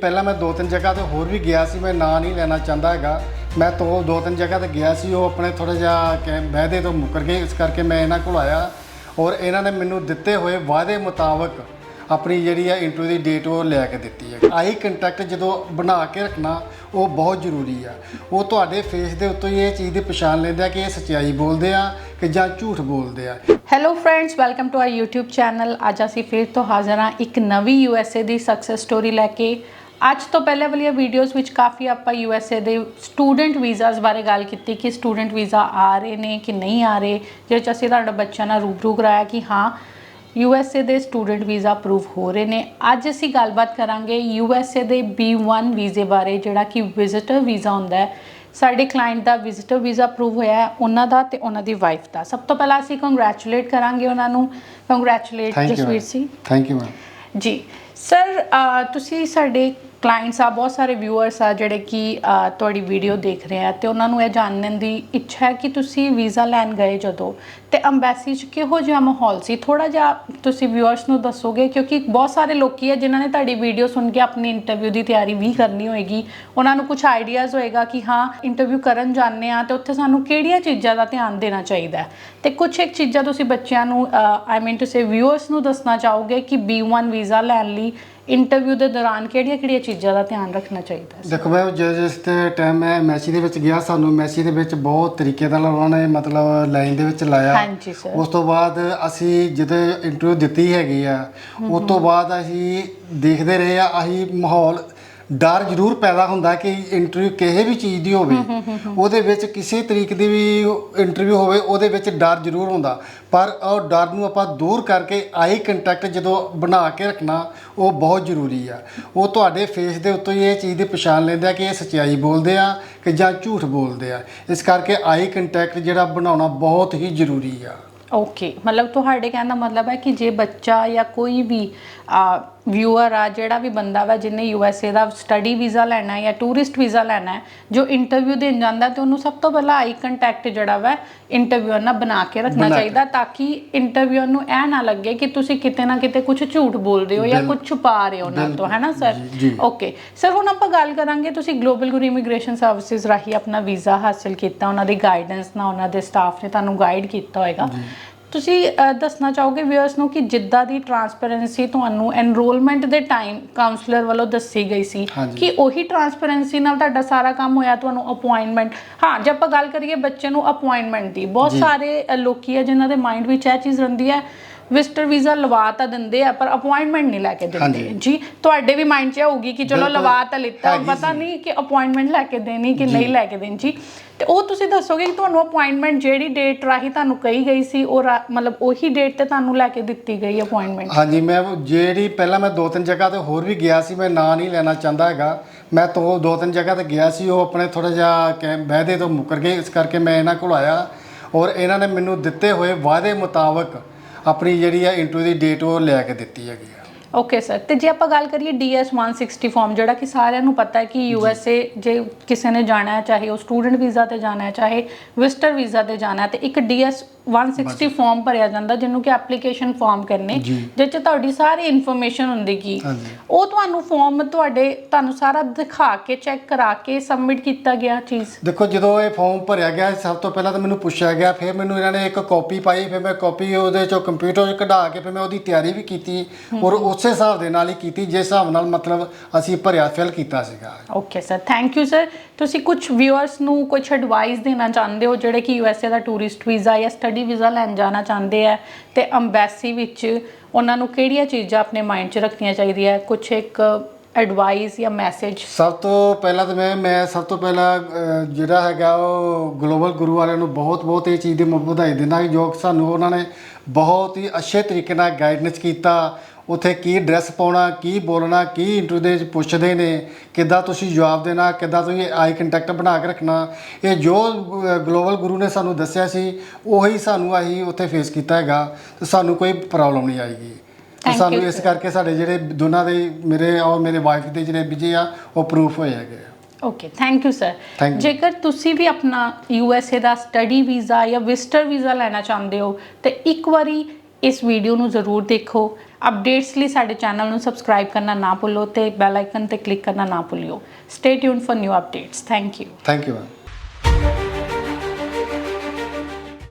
ਪਹਿਲਾਂ ਮੈਂ ਦੋ ਤਿੰਨ ਜਗ੍ਹਾ ਤੇ ਹੋਰ ਵੀ ਗਿਆ ਸੀ, ਮੈਂ ਨਾਂ ਨਹੀਂ ਲੈਣਾ ਚਾਹੁੰਦਾ ਹੈਗਾ। ਮੈਂ ਤੋਂ ਦੋ ਤਿੰਨ ਜਗ੍ਹਾ ਤੇ ਗਿਆ ਸੀ, ਉਹ ਆਪਣੇ ਥੋੜਾ ਜਿਹਾ ਕਹਿ- ਵਾਅਦੇ ਤੋਂ ਮੁੱਕਰ ਗਏ, ਇਸ ਕਰਕੇ ਮੈਂ ਇਹਨਾਂ ਕੋਲ ਆਇਆ। ਔਰ ਇਹਨਾਂ ਨੇ ਮੈਨੂੰ ਦਿੱਤੇ ਹੋਏ ਵਾਅਦੇ ਮੁਤਾਬਕ ਆਪਣੀ ਜਿਹੜੀ ਹੈ ਇੰਟਰਵਿਊ ਦੀ ਡੇਟ ਉਹ ਲੈ ਕੇ ਦਿੱਤੀ ਹੈ। ਆਈ ਕੰਟੈਕਟ ਜਦੋਂ ਬਣਾ ਕੇ ਰੱਖਣਾ, ਉਹ ਬਹੁਤ ਜ਼ਰੂਰੀ ਆ। ਉਹ ਤੁਹਾਡੇ ਫੇਸ ਦੇ ਉੱਤੋਂ ਹੀ ਇਹ ਚੀਜ਼ ਦੀ ਪਛਾਣ ਲੈਂਦੇ ਆ ਕਿ ਇਹ ਸੱਚਾਈ ਬੋਲਦੇ ਆ ਕਿ ਜਾਂ ਝੂਠ ਬੋਲਦੇ ਆ। Hello friends welcome to our YouTube channel ਅੱਜ ਅਸੀਂ ਫਿਰ ਤੋਂ ਹਾਜ਼ਰ ਹਾਂ ਇੱਕ ਨਵੀਂ USA ਦੀ ਸਕਸੈਸ ਸਟੋਰੀ ਲੈ ਕੇ। ਅੱਜ ਤੋਂ ਪਹਿਲੇ ਵਾਲੀਆਂ ਵੀਡੀਓਜ਼ ਵਿੱਚ ਕਾਫੀ ਆਪਾਂ USA ਦੇ ਸਟੂਡੈਂਟ ਵੀਜ਼ਾਸ ਬਾਰੇ ਗੱਲ ਕੀਤੀ ਕਿ ਸਟੂਡੈਂਟ ਵੀਜ਼ਾ ਆ ਰਹੇ ਨੇ ਕਿ ਨਹੀਂ ਆ ਰਹੇ ਜਿਹਦੇ 'ਚ ਅਸੀਂ ਤੁਹਾਡਾ ਬੱਚਿਆਂ ਨਾਲ ਰੂਬਰੂ ਕਰਾਇਆ ਕਿ ਹਾਂ USA ਦੇ ਸਟੂਡੈਂਟ ਵੀਜ਼ਾ ਅਪਰੂਵ ਹੋ ਰਹੇ ਨੇ। ਅੱਜ ਅਸੀਂ ਗੱਲਬਾਤ ਕਰਾਂਗੇ USA ਦੇ B1 ਵੀਜ਼ੇ ਬਾਰੇ ਜਿਹੜਾ ਕਿ ਵਿਜ਼ਿਟਰ ਵੀਜ਼ਾ ਹੁੰਦਾ ਹੈ। ਸਾਡੇ ਕਲਾਇੰਟ ਦਾ ਵਿਜ਼ਿਟਰ ਵੀਜ਼ਾ ਅਪਰੂਵ ਹੋਇਆ ਹੈ ਉਹਨਾਂ ਦਾ ਤੇ ਉਹਨਾਂ ਦੀ ਵਾਈਫ ਦਾ। ਸਭ ਤੋਂ ਪਹਿਲਾਂ ਅਸੀਂ ਕੰਗ੍ਰੈਚੁਲੇਟ ਕਰਾਂਗੇ ਉਹਨਾਂ ਨੂੰ। Congratulate you Jasvir Singh thank you ma'am ji. Sir ਤੁਸੀਂ ਸਾਡੇ ਕਲਾਇੰਟਸ ਆ ਬਹੁਤ ਸਾਰੇ ਵਿਊਅਰਸ ਆ ਜਿਹੜੇ ਕਿ ਅ, ਤੁਹਾਡੀ ਵੀਡੀਓ ਦੇਖ ਰਹੇ ਆ ਤੇ ਉਹਨਾਂ ਨੂੰ ਇਹ ਜਾਣਨ ਦੀ ਇੱਛਾ ਹੈ ਕਿ ਤੁਸੀਂ ਵੀਜ਼ਾ ਲੈਣ ਗਏ ਜਦੋਂ ਤੇ ਅੰਬੈਸੀ 'ਚ ਕਿਹੋ ਜਿਹਾ ਮਾਹੌਲ ਸੀ? ਥੋੜਾ ਜਿਹਾ ਤੁਸੀਂ ਵਿਊਅਰਸ ਨੂੰ ਦੱਸੋਗੇ ਕਿਉਂਕਿ ਬਹੁਤ ਸਾਰੇ ਲੋਕੀ ਆ ਜਿਨ੍ਹਾਂ ਨੇ ਤੁਹਾਡੀ ਵੀਡੀਓ ਸੁਣ ਕੇ ਆਪਣੀ ਇੰਟਰਵਿਊ ਦੀ ਤਿਆਰੀ ਵੀ ਕਰਨੀ ਹੋਏਗੀ। ਉਹਨਾਂ ਨੂੰ ਕੁਝ ਆਈਡੀਆਜ਼ ਹੋਏਗਾ ਕਿ ਹਾਂ ਇੰਟਰਵਿਊ ਕਰਨ ਜਾਂਦੇ ਆ ਤੇ ਉੱਥੇ ਸਾਨੂੰ ਕਿਹੜੀਆਂ ਚੀਜ਼ਾਂ ਦਾ ਧਿਆਨ ਦੇਣਾ ਚਾਹੀਦਾ ਹੈ? ਤੇ ਕੁਝ ਇੱਕ ਚੀਜ਼ਾਂ ਤੁਸੀਂ ਬੱਚਿਆਂ ਨੂੰ ਆਈ ਮੀਨ ਟੂ ਸੇ ਵਿਊਅਰਸ ਨੂੰ ਦੱਸਣਾ ਚਾਹੋਗੇ ਕਿ B1 ਵੀਜ਼ਾ ਲੈਣ ਲਈ ਇੰਟਰਵਿਊ ਦੇ ਦੌਰਾਨ ਕਿਹੜੀਆਂ-ਕਿਹੜੀਆਂ ਚੀਜ਼ਾਂ ਦਾ ਧਿਆਨ ਰੱਖਣਾ ਚਾਹੀਦਾ ਹੈ ਦੇਖੋ ਮੈਂ ਜਿਸ ਜਿਸ ਤੇ ਟਾਈਮ ਮੈਂ ਮੈਸੀ ਦੇ ਵਿੱਚ ਗਿਆ ਸਾਨੂੰ ਮੈਸੀ ਦੇ ਵਿੱਚ ਬਹੁਤ ਤਰੀਕੇ ਨਾਲ ਉਹਨਾਂ ਨੇ ਮਤਲਬ ਲਾਈਨ ਦੇ ਵਿੱਚ ਲਾਇਆ। ਹਾਂਜੀ ਸਰ ਉਸ ਤੋਂ ਬਾਅਦ ਅਸੀਂ ਜਦੋਂ ਇੰਟਰਵਿਊ ਦਿੱਤੀ ਹੈਗੀ ਆ ਉਸ ਤੋਂ ਬਾਅਦ ਅਸੀਂ ਦੇਖਦੇ ਰਹੇ ਆ ਅਸੀਂ ਮਾਹੌਲ ਡਰ ਜ਼ਰੂਰ ਪੈਦਾ ਹੁੰਦਾ ਕਿ ਇੰਟਰਵਿਊ ਕਿਸੇ ਵੀ ਚੀਜ਼ ਦੀ ਹੋਵੇ ਉਹਦੇ ਵਿੱਚ ਕਿਸੇ ਤਰੀਕੇ ਦੀ ਵੀ ਇੰਟਰਵਿਊ ਹੋਵੇ ਉਹਦੇ ਵਿੱਚ ਡਰ ਜ਼ਰੂਰ ਹੁੰਦਾ। ਪਰ ਉਹ ਡਰ ਨੂੰ ਆਪਾਂ ਦੂਰ ਕਰਕੇ ਆਈ ਕੰਟੈਕਟ ਜਦੋਂ ਬਣਾ ਕੇ ਰੱਖਣਾ ਉਹ ਬਹੁਤ ਜ਼ਰੂਰੀ ਆ। ਉਹ ਤੁਹਾਡੇ ਫੇਸ ਦੇ ਉੱਤੋਂ ਹੀ ਇਹ ਚੀਜ਼ ਦੀ ਪਛਾਣ ਲੈਂਦੇ ਆ ਕਿ ਇਹ ਸੱਚਾਈ ਬੋਲਦੇ ਆ ਕਿ ਜਾਂ ਝੂਠ ਬੋਲਦੇ ਆ। ਇਸ ਕਰਕੇ ਆਈ ਕੰਟੈਕਟ ਜਿਹੜਾ ਬਣਾਉਣਾ ਬਹੁਤ ਹੀ ਜ਼ਰੂਰੀ ਆ। ਓਕੇ ਮਤਲਬ ਤੁਹਾਡੇ ਕਹਿਣ ਦਾ ਮਤਲਬ ਹੈ ਕਿ ਜੇ ਬੱਚਾ ਜਾਂ ਕੋਈ ਵੀ ਵਿਊਅਰ ਆ ਜਿਹੜਾ ਵੀ ਬੰਦਾ ਵਾ ਜਿਹਨੇ USA ਦਾ ਸਟੱਡੀ ਵੀਜ਼ਾ ਲੈਣਾ ਹੈ ਜਾਂ ਟੂਰਿਸਟ ਵੀਜ਼ਾ ਲੈਣਾ ਹੈ ਜੋ ਇੰਟਰਵਿਊ ਦੇਣ ਜਾਂਦਾ ਤੇ ਉਹਨੂੰ ਸਭ ਤੋਂ ਪਹਿਲਾਂ ਆਈ ਕੰਟੈਕਟ ਜਿਹੜਾ ਵਾ ਇੰਟਰਵਿਊਅਰ ਨਾਲ ਬਣਾ ਕੇ ਰੱਖਣਾ। ਚਾਹੀਦਾ ਤਾਂ ਕਿ ਇੰਟਰਵਿਊਅਰ ਨੂੰ ਇਹ ਨਾ ਲੱਗੇ ਕਿ ਤੁਸੀਂ ਕਿਤੇ ਨਾ ਕਿਤੇ ਕੁਝ ਝੂਠ ਬੋਲਦੇ ਹੋ ਜਾਂ ਕੁਝ ਛੁਪਾ ਰਹੇ ਹੋ ਉਹਨਾਂ ਤੋਂ ਹੈ ਨਾ ਸਰ। ਓਕੇ ਸਰ ਹੁਣ ਆਪਾਂ ਗੱਲ ਕਰਾਂਗੇ ਤੁਸੀਂ ਗਲੋਬਲ ਗੁਰੂ ਇਮੀਗ੍ਰੇਸ਼ਨ ਸਰਵਿਸਿਜ਼ ਰਾਹੀਂ ਆਪਣਾ ਵੀਜ਼ਾ ਹਾਸਲ ਕੀਤਾ ਉਹਨਾਂ ਦੀ ਗਾਈਡੈਂਸ ਨਾਲ ਉਹਨਾਂ ਦੇ ਸਟਾਫ ਨੇ ਤੁਹਾਨੂੰ ਗਾਈਡ ਕੀਤਾ ਹੋਏਗਾ ਤੁਸੀਂ ਅ, ਦੱਸਣਾ ਚਾਹੋਗੇ ਵਿਅਰਸ ਨੂੰ ਕਿ ਜਿੱਦਾਂ ਦੀ ਟਰਾਂਸਪੇਰੈਂਸੀ ਤੁਹਾਨੂੰ ਐਨਰੋਲਮੈਂਟ ਦੇ ਟਾਈਮ ਕਾਉਂਸਲਰ ਵੱਲੋਂ ਦੱਸੀ ਗਈ ਸੀ ਹਾਂਜੀ। ਕਿ ਉਹੀ ਟਰਾਂਸਪੇਰੈਂਸੀ ਨਾਲ ਤੁਹਾਡਾ ਸਾਰਾ ਕੰਮ ਹੋਇਆ ਤੁਹਾਨੂੰ ਅਪਾਇੰਟਮੈਂਟ ਹਾਂ ਜੇ ਆਪਾਂ ਗੱਲ ਕਰੀਏ ਬੱਚੇ ਨੂੰ ਅਪਾਇੰਟਮੈਂਟ ਦੀ ਬਹੁਤ। ਸਾਰੇ ਅ, ਲੋਕੀ ਆ ਜਿਨ੍ਹਾਂ ਦੇ ਮਾਈਂਡ ਵਿੱਚ ਇਹ ਚੀਜ਼ ਰਹਿੰਦੀ ਹੈ ਵਿਜ਼ਟਰ ਵੀਜ਼ਾ ਲਵਾ ਤਾਂ ਦਿੰਦੇ ਆ ਪਰ ਅਪਾਇੰਟਮੈਂਟ ਨਹੀਂ ਲੈ ਕੇ ਦਿੰਦੇ। ਜੀ ਤੁਹਾਡੇ ਵੀ ਮਾਈਂਡ 'ਚ ਹੋਊਗੀ ਕਿ ਚਲੋ। ਲਵਾ ਤਾਂ ਲਿੱਤਾ ਪਤਾ। ਨਹੀਂ ਕਿ ਅਪਾਇੰਟਮੈਂਟ ਲੈ ਕੇ ਦੇਣੀ ਕਿ ਨਹੀਂ ਲੈ ਕੇ ਦੇਣੀ ਜੀ ਤੇ ਉਹ ਤੁਸੀਂ ਦੱਸੋਗੇ ਕਿ ਤੁਹਾਨੂੰ ਅਪਾਇੰਟਮੈਂਟ ਜਿਹੜੀ ਡੇਟ ਰਾਹੀਂ ਤੁਹਾਨੂੰ ਕਹੀ ਗਈ ਸੀ ਉਹ ਮਤਲਬ ਉਹੀ ਡੇਟ ਤੇ ਤੁਹਾਨੂੰ ਲੈ ਕੇ ਦਿੱਤੀ ਗਈ ਅਪਾਇੰਟਮੈਂਟ ਹਾਂਜੀ ਮੈਂ ਉਹ ਜਿਹੜੀ ਪਹਿਲਾਂ ਮੈਂ ਦੋ ਤਿੰਨ ਜਗ੍ਹਾ ਤੇ ਹੋਰ ਵੀ ਗਿਆ ਸੀ ਮੈਂ ਨਾਂ ਨਹੀਂ ਲੈਣਾ ਚਾਹੁੰਦਾ ਹੈਗਾ ਮੈਂ ਤੋਂ ਦੋ ਤਿੰਨ ਜਗ੍ਹਾ ਤੇ ਗਿਆ ਸੀ ਉਹ ਆਪਣੇ ਥੋੜਾ ਜਿਹਾ ਵਾਅਦੇ ਤੋਂ ਮੁੱਕਰ ਗਏ ਇਸ ਕਰਕੇ ਮੈਂ ਇਹਨਾਂ ਕੋਲ ਆਇਆ ਔਰ ਇਹਨਾਂ ਨੇ ਮੈਨੂੰ ਦਿੱਤੇ ਹੋਏ ਵਾਅਦੇ ਮੁਤਾਬਕ ਆਪਣੀ ਜਿਹੜੀ ਹੈ ਇੰਟਰਵਿਊ ਦੀ ਡੇਟ ਉਹ ਲੈ ਕੇ ਦਿੱਤੀ ਹੈਗੀ ਆ। ਓਕੇ ਸਰ ਤੇ ਜੇ ਆਪਾਂ ਗੱਲ ਕਰੀਏ DS 160 ਫਾਰਮ ਜਿਹੜਾ ਕਿ ਸਾਰਿਆਂ ਨੂੰ ਪਤਾ ਹੈ ਕਿ USA ਜੇ ਕਿਸੇ ਨੇ ਜਾਣਾ ਹੈ ਚਾਹੇ ਉਹ ਸਟੂਡੈਂਟ ਵੀਜ਼ਾ ਤੇ ਜਾਣਾ ਹੈ ਚਾਹੇ ਵਿਜ਼ਟਰ ਵੀਜ਼ਾ ਤੇ ਜਾਣਾ ਹੈ ਤੇ ਇੱਕ DS 160 ਫਾਰਮ ਭਰਿਆ ਜਾਂਦਾ ਜਿਹਨੂੰ ਕਿ ਐਪਲੀਕੇਸ਼ਨ ਫਾਰਮ ਕਰਨੇ। ਜਿਸ 'ਚ ਤੁਹਾਡੀ ਸਾਰੀ ਇਨਫੋਰਮੇਸ਼ਨ ਹੁੰਦੀ ਕੀ। ਉਹ ਤੁਹਾਨੂੰ ਫਾਰਮ ਤੁਹਾਡੇ ਤੁਹਾਨੂੰ ਸਾਰਾ ਦਿਖਾ ਕੇ ਚੈੱਕ ਕਰਾ ਕੇ ਸਬਮਿਟ ਕੀਤਾ ਗਿਆ ਚੀਜ਼। ਦੇਖੋ ਜਦੋਂ ਇਹ ਫਾਰਮ ਭਰਿਆ ਗਿਆ ਸਭ ਤੋਂ ਪਹਿਲਾਂ ਤਾਂ ਮੈਨੂੰ ਪੁੱਛਿਆ ਗਿਆ ਫਿਰ ਮੈਨੂੰ ਇਹਨਾਂ ਨੇ ਇੱਕ ਕਾਪੀ ਪਾਈ ਫਿਰ ਮੈਂ ਕਾਪੀ ਉਹਦੇ ਚੋਂ ਕੰਪਿਊਟਰ 'ਚ ਕਢਾ ਕੇ ਫਿਰ ਮੈਂ ਉਹਦੀ ਤਿਆਰੀ ਵੀ ਕੀਤੀ ਔਰ ਉਸੇ ਹਿਸਾਬ ਦੇ ਨਾਲ ਹੀ ਕੀਤੀ ਜਿਸ ਹਿਸਾਬ ਨਾਲ ਮਤਲਬ ਅਸੀਂ ਭਰਿਆ ਫਿਲ ਕੀਤਾ ਸੀਗਾ। Okay sir thank you sir ਤੁਸੀਂ ਕੁਝ ਵਿਊਅਰਸ ਨੂੰ ਕੁਝ ਐਡਵਾਈਸ ਦੇਣਾ ਚਾਹੁੰਦੇ ਹੋ ਜਿਹੜੇ ਕਿ USA ਦਾ ਟੂਰਿਸਟ ਵੀਜ਼ਾ ਜਾਂ ਸਟੱਡੀ ਵੀਜ਼ਾ ਲੈਣ ਜਾਣਾ ਚਾਹੁੰਦੇ ਆ ਤੇ ਅੰਬੈਸੀ ਵਿੱਚ ਉਹਨਾਂ ਨੂੰ ਕਿਹੜੀਆਂ ਚੀਜ਼ਾਂ ਆਪਣੇ ਮਾਈਂਡ 'ਚ ਰੱਖਣੀਆਂ ਚਾਹੀਦੀਆਂ? ਕੁਝ ਇੱਕ ਐਡਵਾਈਸ ਜਾਂ ਮੈਸੇਜ ਸਭ ਤੋਂ ਪਹਿਲਾਂ ਤਾਂ ਮੈਂ ਮੈਂ ਸਭ ਤੋਂ ਪਹਿਲਾਂ ਅਹ, ਜਿਹੜਾ ਹੈਗਾ ਉਹ ਗਲੋਬਲ ਗੁਰੂ ਵਾਲਿਆਂ ਨੂੰ ਬਹੁਤ ਬਹੁਤ ਇਹ ਚੀਜ਼ ਦੀ ਮ- ਵਧਾਈ ਦਿੰਦਾ ਕਿ ਜੋ ਕਿ ਸਾਨੂੰ ਉਹਨਾਂ ਨੇ ਬਹੁਤ ਹੀ ਅੱਛੇ ਤਰੀਕੇ ਨਾਲ ਗਾਈਡੈਂਸ ਕੀਤਾ ਉੱਥੇ ਕੀ ਡਰੈਸ ਪਾਉਣਾ ਕੀ ਬੋਲਣਾ ਕੀ ਇੰਟਰਵਿਊ ਦੇ ਵਿੱਚ ਪੁੱਛਦੇ ਨੇ ਕਿੱਦਾਂ ਤੁਸੀਂ ਜਵਾਬ ਦੇਣਾ ਕਿੱਦਾਂ ਤੁਸੀਂ ਆਈ ਕੰਟੈਕਟ ਬਣਾ ਕੇ ਰੱਖਣਾ ਇਹ ਜੋ ਗਲੋਬਲ ਗੁਰੂ ਨੇ ਸਾਨੂੰ ਦੱਸਿਆ ਸੀ ਉਹੀ ਸਾਨੂੰ ਅਸੀਂ ਉੱਥੇ ਫੇਸ ਕੀਤਾ ਹੈਗਾ ਤੇ ਸਾਨੂੰ ਕੋਈ ਪ੍ਰੋਬਲਮ ਨਹੀਂ ਆਏਗੀ। ਤੇ ਸਾਨੂੰ ਇਸ. ਕਰਕੇ ਸਾਡੇ ਜਿਹੜੇ ਦੋਨਾਂ ਦੇ ਮੇਰੇ ਔਰ ਮੇਰੇ ਵਾਈਫ ਦੇ ਜਿਹੜੇ ਵਿਜੇ ਆ ਉਹ ਪ੍ਰੂਫ ਹੋਏ ਹੈਗੇ ਆ। Okay thank you sir Thank you. ਜੇਕਰ ਤੁਸੀਂ ਵੀ ਆਪਣਾ USA ਦਾ ਸਟੱਡੀ ਵੀਜ਼ਾ ਜਾਂ ਵਿਜ਼ਟਰ ਵੀਜ਼ਾ ਲੈਣਾ ਚਾਹੁੰਦੇ ਹੋ ਤੇ ਇੱਕ ਵਾਰੀ ਇਸ ਵੀਡੀਓ ਨੂੰ ਜ਼ਰੂਰ ਦੇਖੋ। ਅਪਡੇਟਸ ਲਈ ਸਾਡੇ ਚੈਨਲ ਨੂੰ ਸਬਸਕ੍ਰਾਈਬ ਕਰਨਾ ਨਾ ਭੁੱਲੋ ਤੇ ਬੈਲ ਆਈਕਨ ਤੇ ਕਲਿੱਕ ਕਰਨਾ ਨਾ ਭੁੱਲਿਓ। Stay tune for new updates thank you thank you ma'am